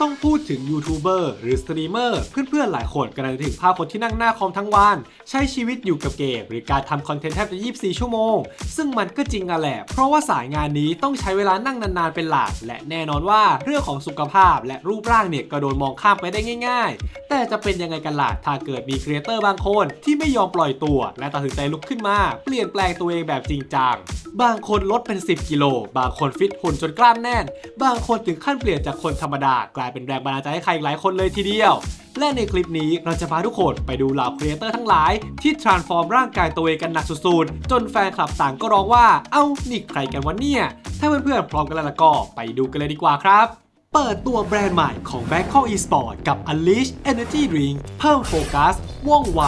ต้องพูดถึงยูทูบเบอร์หรือสตรีมเมอร์เพื่อนๆหลายคนกำลังนึกถึงภาพคนที่นั่งหน้าคอมทั้งวัน ใช้ชีวิตอยู่กับเกมหรือการทำคอนเทนต์แทบจะ 24 ชั่วโมง ซึ่งมันก็จริงอะแหละ เพราะว่าสายงานนี้ต้องใช้เวลานั่งนานๆเป็นหลัก และแน่นอนว่าเรื่องของสุขภาพและรูปร่างเนี่ยก็โดนมองข้ามไปได้ง่าย ๆ แต่จะเป็นยังไงกันล่ะถ้าเกิดมีครีเอเตอร์บางคนที่ไม่ยอมปล่อยตัว และตัดสินใจลุกขึ้นมา เปลี่ยนแปลงตัวเองแบบจริงจังบางคนลดเป็น 10 กิโล บางคนฟิตหุ่นจนกล้ามแน่น บางคนถึงขั้นเปลี่ยนจากคนธรรมดากลายเป็นแรงบันดาลใจให้ใครอีกหลายคนเลยทีเดียว และในคลิปนี้เราจะพาทุกคนไปดูเหล่าครีเอเตอร์ทั้งหลาย ที่ transform ร่างกายตัวเองกันหนักสุดๆ จนแฟนคลับต่างก็ร้องว่า เอ้า นี่ใครกันวะเนี่ย ถ้าเพื่อนๆพร้อมกันแล้วละก็ไปดูกันเลยดีกว่าครับเปิดตัวแบรนด์ใหม่ของ Bangkok Esport กับ Unleash Energy Drink เพิ่มโฟกัส ว่องไว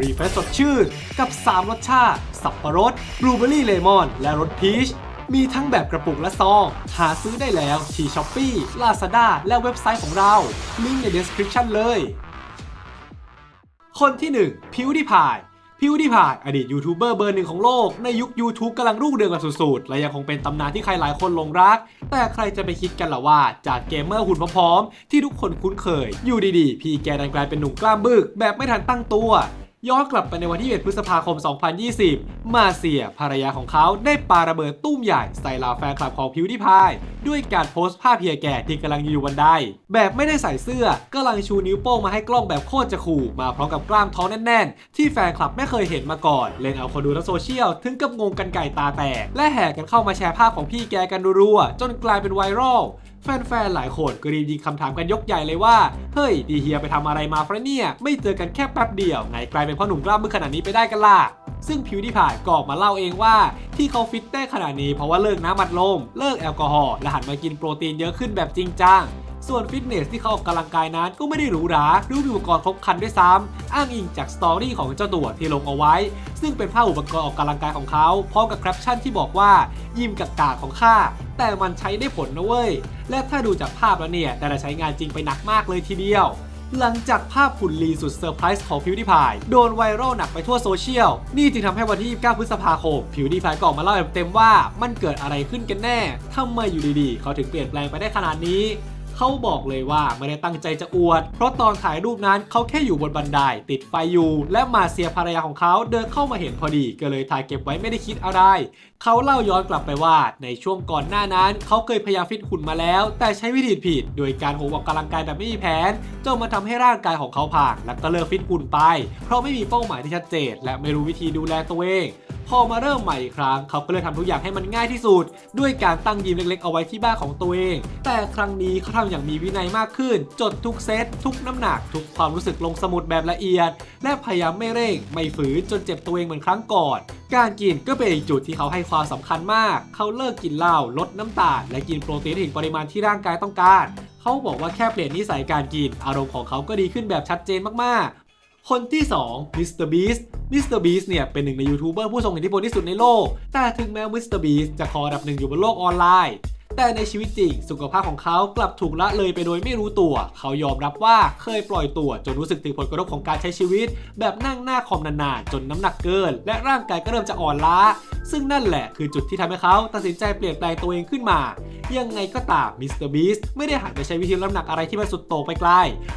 รีเฟรชสดชื่น กับ 3 รสชาติ สับปะรด บลูเบอร์รี่เลมอน และรสพีช มีทั้งแบบกระปุกและซอง หาซื้อได้แล้วที่ Shopee Lazada และเว็บไซต์ของเรา ลิงก์ใน description เลย คนที่ 1 พิวดิพายพิวดิพายอดีตยูทูบเบอร์เบอร์หนึ่งของโลก ในยุค YouTube กำลังรุ่งเรืองกันสุดๆ และยังคงเป็นตำนานที่ใครหลายคนหลงรัก แต่ใครจะไปคิดกันล่ะว่า จากเกมเมอร์หุ่นพร้อมๆที่ทุกคนคุ้นเคย อยู่ดีๆ พี่แกดันกลายเป็นหนุ่มกล้ามบึกแบบไม่ทันตั้งตัว ย้อนกลับไปในวันที่1พฤษภาคม 2020 มาเซียภรรยาของเขาได้ปาระเบิดตุ้มใหญ่ใส่ลาแฟนคลับของพิวดิพายด้วยการโพสต์ภาพเฮียแก่ที่กำลังอยู่บนไดแบบไม่ได้ใส่เสื้อกำลังชูนิ้วโป้งมาให้กล้องแบบโคตรจะขู่มาพร้อมกับกล้ามท้องแน่นๆ ที่แฟนคลับไม่เคยเห็นมาก่อนเล่นเอาคนดูทั้งโซเชียลถึงกับงงกันไก่ตาแตกและแห่กันเข้ามาแชร์ภาพของพี่แกกันรัวๆจนกลายเป็นไวรัล แฟนๆ หลายคนก็รีบยิงคำถามกันยกใหญ่เลยว่า เฮ้ย ดีเฮียไปทำอะไรมาฟะเนี่ย ไม่เจอกันแค่แป๊บเดียว ไงกลายเป็นพ่อหนุ่มกล้ามมือขนาดนี้ไปได้กันล่ะซึ่งพิวที่ผ่านก็ออกมาเล่าเองว่า ที่เขาฟิตได้ขนาดนี้เพราะว่าเลิกน้ำมัดลม เลิกแอลกอฮอล์และหันมากินโปรตีนเยอะขึ้นแบบจริงจัง ส่วนฟิตเนสที่เขาออกกำลังกายนั้นก็ไม่ได้หรูหราดูมีอุปกรณ์ครบครันด้วยซ้ำอ้างอิงจากสตอรี่ของเจ้าตัวที่ลงเอาไว้ ซึ่งเป็นภาพอุปกรณ์ออกกำลังกายของเขาพร้อมกับแคปชั่นที่บอกว่า ยิมกับกาของข้าแต่มันใช้ได้ผลนะเว้ย และถ้าดูจากภาพแล้วเนี่ย แต่ละใช้งานจริงไปหนักมากเลยทีเดียว หลังจากภาพหุ่นลีสุดเซอร์ไพรส์ของพิวดิพายโดนไวรัลหนักไปทั่วโซเชียล นี่จึงทำให้วันที่ 29 พฤษภาคม พิวดิพายก็ออกมาเล่าแบบเต็มว่า มันเกิดอะไรขึ้นกันแน่ทำไมอยู่ดีๆ เขาถึงเปลี่ยนแปลงไปได้ขนาดนี้ เขาบอกเลยว่าไม่ได้ตั้งใจจะอวด เพราะตอนถ่ายรูปนั้นเขาแค่อยู่บนบันไดติดไฟอยู่ และมาเซียภรรยาของเขาเดินเข้ามาเห็นพอดีก็เลยถ่ายเก็บไว้ไม่ได้คิดอะไร เขาเล่าย้อนกลับไปว่าในช่วงก่อนหน้านั้น เขาเคยพยายามฟิตหุ่นมาแล้ว แต่ใช้วิธีผิด โดยการโหมออกกำลังกายแบบไม่มีแผนจนมาทำให้ร่างกายของเขาพังและก็เลิกฟิตหุ่นไป เพราะไม่มีเป้าหมายที่ชัดเจน และไม่รู้วิธีดูแลตัวเอง พอมาเริ่มใหม่อีกครั้งเขาก็เลยทำทุกอย่างให้มันง่ายที่สุด ด้วยการตั้งยิมเล็กๆ เอาไว้ที่บ้านของตัวเอง แต่ครั้งนี้เขาทำอย่างมีวินัยมากขึ้น จดทุกเซตทุกน้ำหนัก ทุกความรู้สึกลงสมุดแบบละเอียด และพยายามไม่เร่ง ไม่ฝืนจนเจ็บตัวเองเหมือนครั้งก่อนการกินก็เป็นอีกจุดที่เขาให้ความสำคัญมาก เขาเลิกกินเหล้าลดน้ำตาล และกินโปรตีนถึงปริมาณที่ร่างกายต้องการ เขาบอกว่าแค่เปลี่ยนนิสัยการกิน อารมณ์ของเขาก็ดีขึ้นแบบชัดเจนมากๆ คนที่2 Mr. Beast Mr. Beast เนี่ยเป็นหนึ่งในยูทูบเบอร์ผู้ทรงอิทธิพลที่สุดในโลก แต่ถึงแม้ Mr. Beast จะครออันดับหนึ่งอยู่บนโลกออนไลน์ แต่ในชีวิตจริง สุขภาพของเขากลับถูกละเลยไปโดยไม่รู้ตัว เขายอมรับว่าเคยปล่อยตัวจนรู้สึกถึงผลกระทบของการใช้ชีวิต แบบนั่งหน้าคอมนานๆ จนน้ำหนักเกิน และร่างกายก็เริ่มจะอ่อนล้า ซึ่งนั่นแหละคือจุดที่ทำให้เขาตัดสินใจเปลี่ยนแปลงตัวเองขึ้นมา ยังไงก็ตามมิสเตอร์บีสไม่ได้หันไปใช้วิธีลดน้ำหนักอะไรที่มันสุดโต่งไปไกล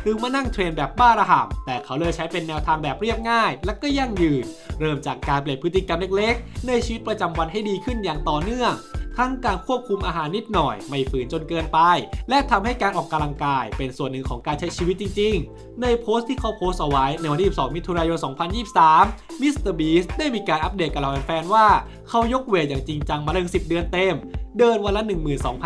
หรือมานั่งเทรนแบบบ้าระห่ำแต่เขาเลือกใช้เป็นแนวทางแบบเรียบง่าย และก็ยั่งยืน เริ่มจากการเปลี่ยนพฤติกรรมเล็กๆ ในชีวิตประจำวันให้ดีขึ้นอย่างต่อเนื่องทั้งการควบคุมอาหารนิดหน่อย ไม่ฝืนจนเกินไป และทำให้การออกกำลังกาย เป็นส่วนหนึ่งของการใช้ชีวิตจริง ๆ ในโพสต์ที่เขาโพสต์เอาไว้ในวันที่ 12 มิถุนายน 2023 มิสเตอร์บีสได้มีการอัปเดตกับเราแฟนๆว่า เขายกเวทอย่างจริงจังมาเรื่อง 10 เดือนเต็ม เดินวันละ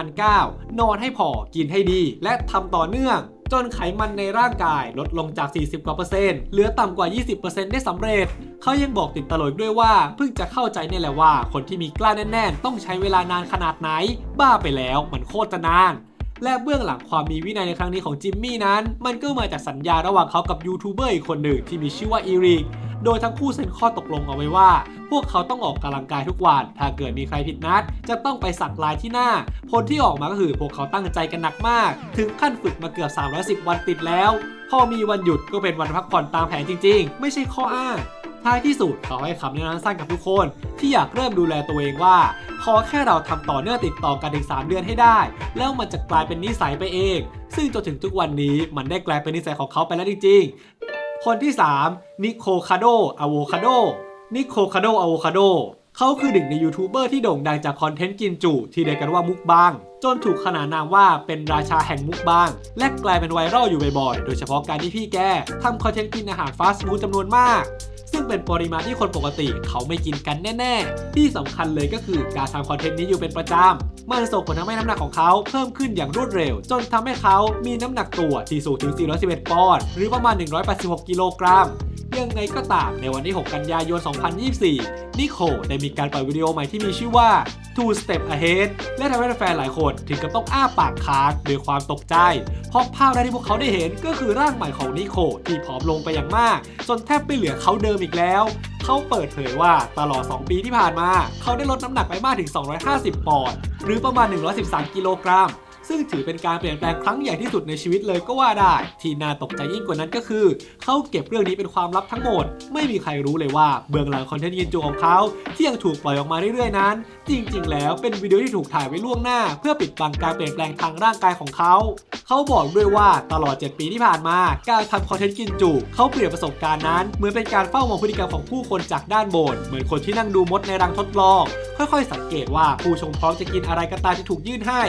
12,009 นอนให้พอ กินให้ดี และทำต่อเนื่อง จนไขมันในร่างกายลดลงจาก 40 กว่าเปอร์เซ็นต์เหลือต่ำกว่า 20%ได้สำเร็จ เขายังบอกติดตลกด้วยว่า เพิ่งจะเข้าใจเนี่ยแหละว่า คนที่มีกล้าแน่นๆ ต้องใช้เวลานานขนาดไหน บ้าไปแล้วมันโคตรจะนาน และเบื้องหลังความมีวินัยในครั้งนี้ของจิมมี่นั้น มันก็มาจากสัญญาระหว่างเขากับยูทูบเบอร์อีกคนหนึ่งที่มีชื่อว่าอีริก โดยทั้งคู่เซ็นข้อตกลงเอาไว้ว่า พวกเขาต้องออกกำลังกายทุกวัน ถ้าเกิดมีใครผิดนัด จะต้องไปสักลายที่หน้า ผลที่ออกมาก็คือพวกเขาตั้งใจกันหนักมาก ถึงขั้นฝึกมาเกือบ 310 วันติดแล้ว พอมีวันหยุดก็เป็นวันพักผ่อนตามแผนจริง ๆ ไม่ใช่ข้ออ้างท้ายที่สุดเขาให้คำแนะนำสั้นกับทุกคน ที่อยากเริ่มดูแลตัวเองว่า ขอแค่เราทำต่อเนื่องติดต่อกันถึง 3 เดือนให้ได้ แล้วมันจะกลายเป็นนิสัยไปเอง ซึ่งจนถึงทุกวันนี้มันได้กลายเป็นนิสัยของเขาไปแล้วจริง คนที่ 3 นิโคคาโดอะโวคาโดนิโคคาโดอะโวคาโด เขาคือหนึ่งในยูทูบเบอร์ที่โด่งดังจากคอนเทนต์กินจุที่เรียกกันว่ามุกบาง จนถูกขนานนามว่าเป็นราชาแห่งมุกบาง และกลายเป็นไวรัลอยู่บ่อยๆ โดยเฉพาะการที่พี่แกทำคอนเทนต์กินอาหารฟาสต์ฟู้ดจำนวนมาก ซึ่งเป็นปริมาณที่คนปกติเขาไม่กินกันแน่ ๆ ที่สำคัญเลยก็คือการทำคอนเทนต์นี้อยู่เป็นประจำมันส่งผลทำให้น้ำหนักของเขาเพิ่มขึ้นอย่างรวดเร็ว จนทำให้เขามีน้ำหนักตัวที่สูงถึง 411 ปอนด์หรือประมาณ 186 กิโลกรัม ยังไงก็ตามในวันที่ 6 กันยายน 2024 นิโคได้มีการปล่อยวิดีโอใหม่ที่มีชื่อว่า Two Step Ahead และทำให้แฟนหลายคนถึงกับต้องอ้าปากค้างด้วยความตกใจ เพราะภาพแรกที่พวกเขาได้เห็นก็คือร่างใหม่ของนิโคที่ผอมลงไปอย่างมาก จนแทบไม่เหลือเขาเดิมอีกแล้ว เขาเปิดเผยว่าตลอด 2 ปีที่ผ่านมา เขาได้ลดน้ำหนักไปมากถึง 250 ปอนด์หรือประมาณ 113 กิโลกรัม ซึ่งถือเป็นการเปลี่ยนแปลงครั้งใหญ่ที่สุดในชีวิตเลยก็ว่าได้ ที่น่าตกใจยิ่งกว่านั้นก็คือ เขาเก็บเรื่องนี้เป็นความลับทั้งหมด ไม่มีใครรู้เลยว่าเบื้องหลังคอนเทนต์ยินจูของเขาที่ยังถูกปล่อยออกมาเรื่อยๆนั้น จริง ๆ แล้วเป็นวิดีโอที่ถูกถ่ายไว้ล่วงหน้า เพื่อปิดบังการเปลี่ยนแปลงทางร่างกายของเขาเขาบอกด้วยว่าตลอด 7 ปีที่ผ่านมา การทำคอนเทนต์กินจุ เขาเปลี่ยนประสบการณ์นั้น เหมือนเป็นการเฝ้ามองพฤติกรรมของผู้คนจากด้านบน เหมือนคนที่นั่งดูมดในรังทดลอง ค่อยๆ สังเกตว่าผู้ชมพร้อมจะกินอะไรก็ตามที่ถูกยื่นให้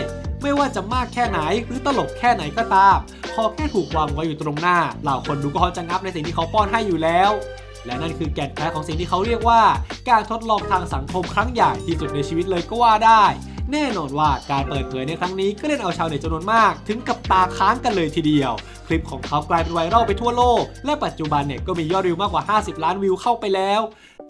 ไม่ว่าจะมากแค่ไหนหรือตลกแค่ไหนก็ตาม พอแค่ถูกวางไว้อยู่ตรงหน้า เหล่าคนดูก็พร้อมจะงับในสิ่งที่เขาป้อนให้อยู่แล้ว และนั่นคือแก่นแท้ของสิ่งที่เขาเรียกว่า การทดลองทางสังคมครั้งใหญ่ที่สุดในชีวิตเลยก็ว่าได้ แน่นอนว่าการเปิดเผยในครั้งนี้ก็เล่นเอาชาวเน็ตจำนวนมาก ถึงกับตาค้างกันเลยทีเดียว คลิปของเขากลายเป็นไวรัลไปทั่วโลก และปัจจุบันเนี่ยก็มียอดวิวมากกว่า 50 ล้านวิวเข้าไปแล้ว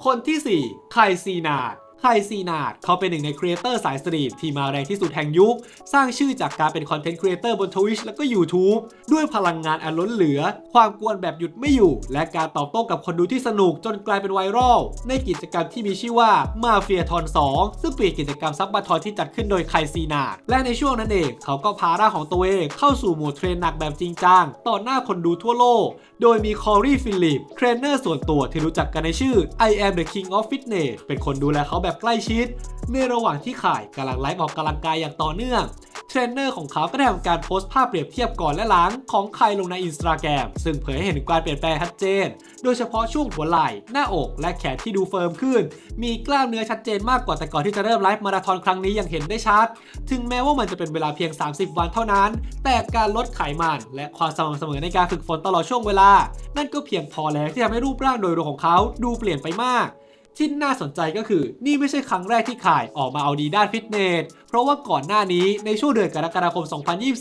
คนที่ 4 ไคซีนาด ไคซีนาดเขาเป็นหนึ่งในครีเอเตอร์สายสตรีมที่มาแรงที่สุดแห่งยุค สร้างชื่อจากการเป็นคอนเทนต์ครีเอเตอร์บน Twitch แล้วก็ YouTube ด้วยพลังงานอันล้นเหลือ ความกวนแบบหยุดไม่อยู่ และการตอบโต้กับคนดูที่สนุกจนกลายเป็นไวรัลในกิจกรรมที่มีชื่อว่ามาเฟียทอน2ซึ่งเป็นกิจกรรมซับบัททอนที่จัดขึ้นโดยไคซีนาดและในช่วงนั้นเองเขาก็พาร่างของตัวเองเข้าสู่โหมดเทรนหนักแบบจริงจังต่อหน้าคนดูทั่วโลก โดยมีคอรีฟิลิปเทรนเนอร์ส่วนตัวที่รู้จักกันในชื่อ I am the king of fitness เป็นคนดูแลเขาแบบใกล้ชิด ในระหว่างที่ข่ายกำลังไลฟ์ออกกำลังกายอย่างต่อเนื่องเทรนเนอร์ของเขาก็ได้ทำการโพสต์ภาพเปรียบเทียบก่อนและหลังของใครลงในอินสตาแกรมซึ่งเผยให้เห็นถึงการเปลี่ยนแปลงชัดเจน โดยเฉพาะช่วงหัวไหล่ หน้าอกและแขนที่ดูเฟิร์มขึ้น มีกล้ามเนื้อชัดเจนมากกว่าแต่ก่อนที่จะเริ่มไลฟ์มาราธอนครั้งนี้อย่างเห็นได้ชัด ถึงแม้ว่ามันจะเป็นเวลาเพียง 30 วันเท่านั้น แต่การลดไขมันและความสม่ำเสมอในการฝึกฝนตลอดช่วงเวลา นั่นก็เพียงพอแล้วที่ทำให้รูปร่างโดยรวมของเขาดูเปลี่ยนไปมาก ที่น่าสนใจก็คือนี่ไม่ใช่ครั้งแรกที่ข่ายออกมาเอาดีด้านฟิตเนส เพราะว่าก่อนหน้านี้ในช่วงเดือนกรกฎาคม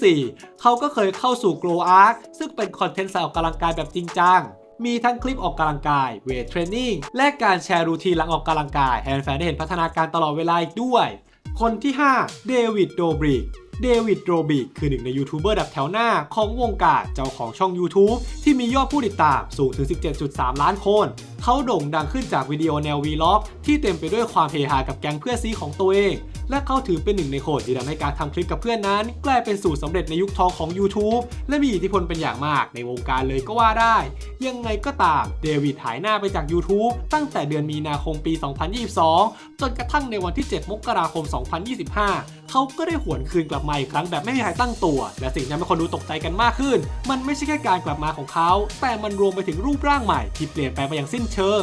2024 เขาก็เคยเข้าสู่ Grow Arc ซึ่งเป็นคอนเทนต์สายออกกำลังกายแบบจริงจังมีทั้งคลิปออกกำลังกายเวทเทรนนิ่งและการแชร์รูทีนหลังออกกำลังกายให้แฟนได้เห็นพัฒนาการตลอดเวลาอีกด้วย คนที่ 5 เดวิดโดบริกเดวิดโดบริกคือหนึ่งในยูทูบเบอร์ดับแถวหน้าของวงการเจ้าของช่อง YouTube ที่มียอดผู้ติดตามสูงถึง 17.3 ล้านคน เขาโด่งดังขึ้นจากวิดีโอแนววีล็อกที่เต็มไปด้วยความเฮฮากับแก๊งเพื่อนซีของตัวเอง และเขาถือเป็นหนึ่งในคนที่ทำให้การทำคลิปกับเพื่อนนั้น กลายเป็นสูตรสำเร็จในยุคทองของ YouTube และมีอิทธิพลเป็นอย่างมากในวงการเลยก็ว่าได้ ยังไงก็ตามเดวิดหายหน้าไปจาก YouTube ตั้งแต่เดือนมีนาคมปี 2022 จนกระทั่งในวันที่ 7 มกราคม 2025 เขาก็ได้หวนคืนกลับมาอีกครั้งแบบไม่มีใครตั้งตัว และสิ่งที่ทำให้คนดูตกใจกันมากขึ้น มันไม่ใช่แค่การกลับมาของเขา แต่มันรวมไปถึงรูปร่างใหม่ที่เปลี่ยนแปลงไปอย่างสิ้นเชิง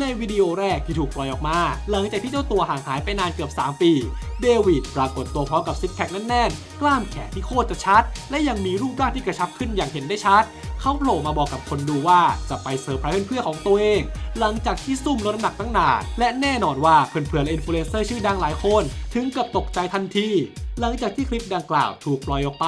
ในวิดีโอแรกที่ถูกปล่อยออกมา หลังจากที่เจ้าตัวห่างหายไปนานเกือบ 3 ปี เดวิดปรากฏตัวพร้อมกับซิกแพคแน่นๆ กล้ามแขนที่โคตรจะชัด และยังมีรูปร่างที่กระชับขึ้นอย่างเห็นได้ชัด เขาโผล่มาบอกกับคนดูว่าจะไปเซอร์ไพรส์เพื่อนๆของตัวเอง หลังจากที่ซุ่มลดน้ำหนักตั้งนาน และแน่นอนว่าเพื่อนๆและอินฟลูเอนเซอร์ชื่อดังหลายคน ถึงกับตกใจทันทีหลังจากที่คลิปดังกล่าวถูกปล่อยออกไป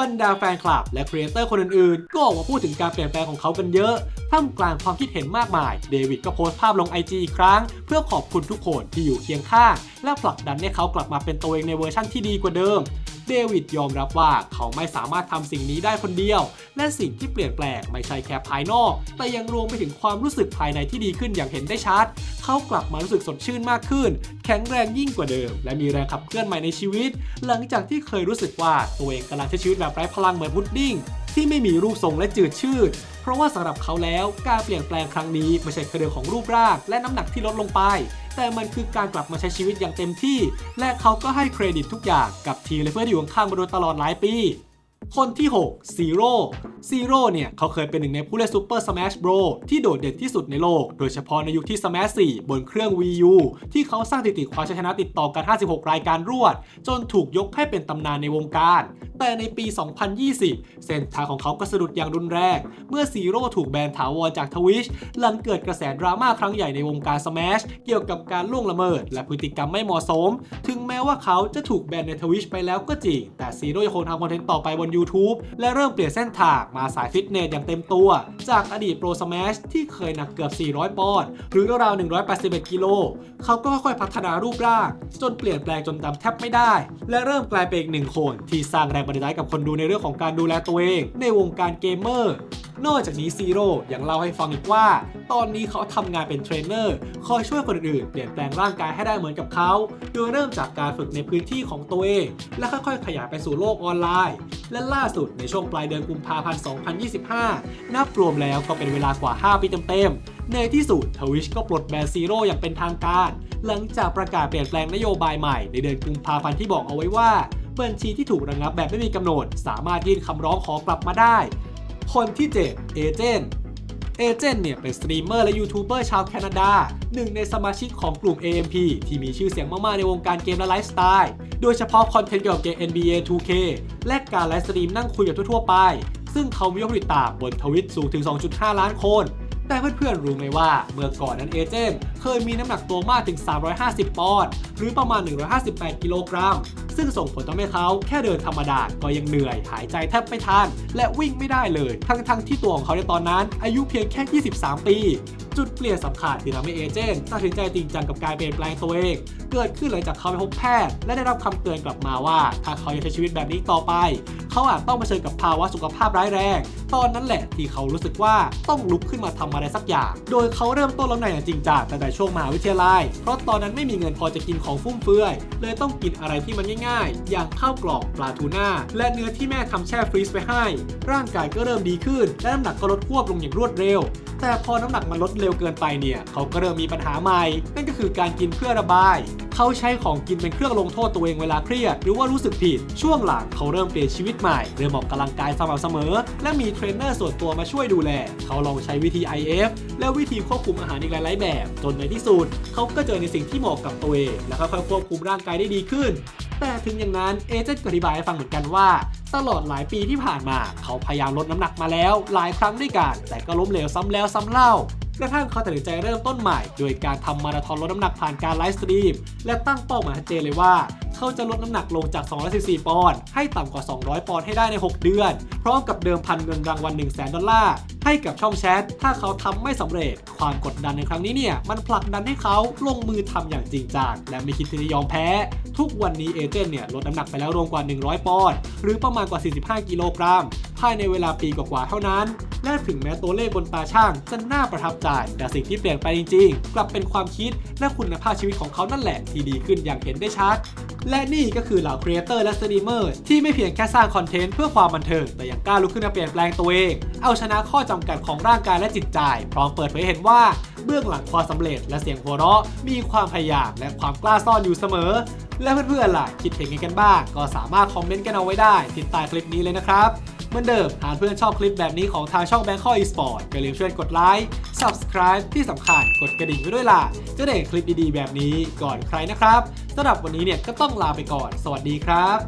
บรรดาแฟนคลับ และครีเอเตอร์คนอื่นๆ ก็ออกมาพูดถึงการเปลี่ยนแปลงของเขากันเยอะ ท่ามกลางความคิดเห็นมากมาย เดวิดก็โพสต์ภาพลง IG อีกครั้ง เพื่อขอบคุณทุกคนที่อยู่เคียงข้าง และผลักดันให้เขากลับมาเป็นตัวเองในเวอร์ชั่นที่ดีกว่าเดิม เดวิดยอมรับว่าเขาไม่สามารถทำสิ่งนี้ได้คนเดียว และสิ่งที่เปลี่ยนแปลงไม่ใช่แค่ภายนอก แต่ยังรวมไปถึงความรู้สึกภายในที่ดีขึ้นอย่างเห็นได้ชัด เขากลับมารู้สึกสดชื่นมากขึ้น แข็งแรงยิ่งกว่าเดิม และมีแรงขับเคลื่อนใหม่ในชีวิต หลังจากที่เคยรู้สึกว่าตัวเองกำลังใช้ชีวิตแบบไร้พลังเหมือนพุดดิ้ง ที่ไม่มีรูปทรงและจืดชืด เพราะว่าสำหรับเขาแล้วการเปลี่ยนแปลงครั้งนี้ไม่ใช่แค่เรื่องของรูปร่าง และน้ำหนักที่ลดลงไป แต่มันคือการกลับมาใช้ชีวิตอย่างเต็มที่ และเขาก็ให้เครดิตทุกอย่างกับทีมเลเพื่อนที่อยู่ข้างมาโดยตลอดหลายปี คนที่6 Zero Zero เนี่ยเขาเคยเป็นหนึ่งในผู้เล่น Super Smash Bros ที่โดดเด่นที่สุดในโลก โดยเฉพาะในยุคที่ Smash 4 บนเครื่อง Wii U ที่เขาสร้างสถิติคว้าชัยชนะติดต่อกัน 56 รายการรวด จนถูกยกให้เป็นตำนานในวงการ แต่ในปี 2020 เส้นทางของเขาก็สะดุดอย่างรุนแรง เมื่อซีโร่ถูกแบนถาวรจากทวิชหลังเกิดกระแสดราม่าครั้งใหญ่ในวงการส m มชเกี่ยวกับการล่วงละเมิด และพฤติกรรมไม่เหมาะสม ถึงแม้ว่าเขาจะถูกแบนในทวิชไปแล้วก็จริง แต่ซีโร่ยังคงทำคอนเทนต์ต่อไปบน YouTube และเริ่มเปลี่ยนเส้นทางมาสายฟิตเนสอย่างเต็มตัว จากอดีตโปรส m มชที่เคยหนักเกือบ 400 ปอนด์หรือราวๆ181 กิโล เขาก็ค่อยๆพัฒนารูปร่าง จนเปลี่ยนแปลงจนจำแทบไม่ได้ และเริ่มกลายเป็นอีกหนึ่งคนที่สร้างแรงบันดาลใจกับคนดูในเรื่องของการดูแลตัวเอง ในวงการเกมเมอร์ นอกจากนี้ซีโร่ยังเล่าให้ฟังอีกว่า ตอนนี้เขาทำงานเป็นเทรนเนอร์คอยช่วยคนอื่นเปลี่ยนแปลงร่างกายให้ได้เหมือนกับเขา โดยเริ่มจากการฝึกในพื้นที่ของตัวเอง และค่อยๆ ขยายไปสู่โลกออนไลน์ และล่าสุดในช่วงปลายเดือนกุมภาพันธ์ 2025 นับรวมแล้วก็เป็นเวลากว่า 5 ปีเต็มๆ ในที่สุดทวิชก็ปลดแบนซีโร่อย่างเป็นทางการ หลังจากประกาศเปลี่ยนแปลงนโยบายใหม่ในเดือนกุมภาพันธ์ที่บอกเอาไว้ว่าบัญชีที่ถูกระงับแบบไม่มีกำหนด สามารถยื่นคำร้องขอกลับมาได้ คนที่ 7 เอเจนต์เอเจนต์เนี่ยเป็นสตรีมเมอร์และยูทูบเบอร์ชาวแคนาดาหนึ่งในสมาชิกของกลุ่ม AMP ที่มีชื่อเสียงมาก ๆ ในวงการเกมและไลฟ์สไตล์โดยเฉพาะคอนเทนต์เกี่ยวกับเกม NBA 2K และการไลฟ์สตรีมนั่งคุยแบบทั่ว ๆ ไป ซึ่งเขามียอดผู้ติดตามบนทวิตสูงถึง 2.5 ล้านคน แต่เพื่อนๆรู้ไหมว่าเมื่อก่อนนั้นเอเจนต์เคยมีน้ำหนักตัวมากถึง 350 ปอนด์หรือประมาณ 158 กิโลกรัม ซึ่งส่งผลทำให้เขาแค่เดินธรรมดาก็ยังเหนื่อย หายใจแทบไม่ทันและวิ่งไม่ได้เลย ทั้งๆที่ตัวของเขาในตอนนั้นอายุเพียงแค่ 23 ปี จุดเปลี่ยนสำคัญที่ทำให้เอเจนต์ตัดสินใจจริงจังกับการเปลี่ยนแปลงตัวเอง เกิดขึ้นหลังจากเขาไปพบแพทย์ และได้รับคำเตือนกลับมาว่า ถ้าเขาอยากใช้ชีวิตแบบนี้ต่อไป เขาอาจต้องเผชิญกับภาวะสุขภาพร้ายแรง ตอนนั้นแหละที่เขารู้สึกว่าต้องลุกขึ้นมาทำอะไรสักอย่าง โดยเขาเริ่มต้นลดน้ำหนักอย่างจริงจังตั้งแต่ช่วงมหาวิทยาลัย เพราะตอนนั้นไม่มีเงินพอจะกินของฟุ่มเฟือย เลยต้องกินอะไรที่มันง่าย ๆ อย่างข้าวกล่องปลาทูน่าและเนื้อที่แม่ทำแช่ฟรีซไปให้ ร่างกายก็เริ่มดีขึ้นและน้ำหนักก็ลดควบลงอย่างรวดเร็ว แต่พอน้ำหนักมันลดเร็วเกินไปเนี่ยเขาก็เริ่มมีปัญหาใหม่ นั่นก็คือการกินเพื่อระบาย เขาใช้ของกินเป็นเครื่องลงโทษตัวเองเวลาเครียด หรือว่ารู้สึกผิด ช่วงหลังเขาเริ่มเปลี่ยนชีวิตใหม่ เริ่มออกกำลังกายสม่ำเสมอ และมีเทรนเนอร์ส่วนตัวมาช่วยดูแล เขาลองใช้วิธี IF และวิธีควบคุมอาหารอีกหลาย ๆ แบบ จนในที่สุดเขาก็เจอในสิ่งที่เหมาะกับตัวเอง และค่อยๆควบคุมร่างกายได้ดีขึ้นแต่ถึงอย่างนั้นเอเจนต์ก็อธิบายให้ฟังเหมือนกันว่า ตลอดหลายปีที่ผ่านมา เขาพยายามลดน้ำหนักมาแล้ว หลายครั้งด้วยกัน แต่ก็ล้มเหลวซ้ำแล้วซ้ำเล่า กระทั่งเขาตัดสินใจเริ่มต้นใหม่ โดยการทำมาราธอนลดน้ำหนักผ่านการไลฟ์สตรีม และตั้งเป้าหมายชัดเจนเลยว่า เขาจะลดน้ำหนักลงจาก 214 ปอนด์ให้ต่ำกว่า 200 ปอนด์ให้ได้ใน 6 เดือน พร้อมกับเดิมพันเงินรางวัล 1 0 0 0 0แดอลลาร์ให้กับช่องแชท ถ้าเขาทำไม่สำเร็จ ความกดดันในครั้งนี้เนี่ย มันผลักดันให้เขาลงมือทำอย่างจริงจังและไม่คิดที่จะยอมแพ้ ทุกวันนี้เอเจนต์เนี่ยลดน้ำหนักไปแล้วรวมกว่า 100 ปอนด์หรือประมาณกว่า 45 กิโลกรัม ภายในเวลาปีกว่าๆเท่านั้น และถึงแม้ตัวเลขบนตาช่างจะน่าประทับใจ แต่สิ่งที่เปลี่ยนไปจริงๆ กลับเป็นความคิดและคุณภาพชีวิตของเขานั่นแหละที่ดีขึ้นอย่างเห็นได้ชัดและนี่ก็คือเหล่าครีเอเตอร์และสตรีมเมอร์ที่ไม่เพียงแค่สร้างคอนเทนต์เพื่อความบันเทิง แต่ยังกล้าลุกขึ้นมาเปลี่ยนแปลงตัวเอง เอาชนะข้อจำกัดของร่างกายและจิตใจ พร้อมเปิดเผยเห็นว่าเบื้องหลังความสำเร็จและเสียงหัวเราะ มีความพยายามและความกล้าซ่อนอยู่เสมอ และเพื่อนๆล่ะคิดเห็นยังกันบ้าง ก็สามารถคอมเมนต์กันเอาไว้ได้ที่ใต้คลิปนี้เลยนะครับ เหมือนเดิม หากเพื่อนชอบคลิปแบบนี้ของทางช่อง Bangkok Esport อย่าลืมช่วยกดไลค์ Subscribe ที่สำคัญกดกระดิ่งไว้ด้วยล่ะ จะได้เห็นคลิปดีๆแบบนี้ก่อนใครนะครับสำหรับวันนี้เนี่ยก็ต้องลาไปก่อน สวัสดีครับ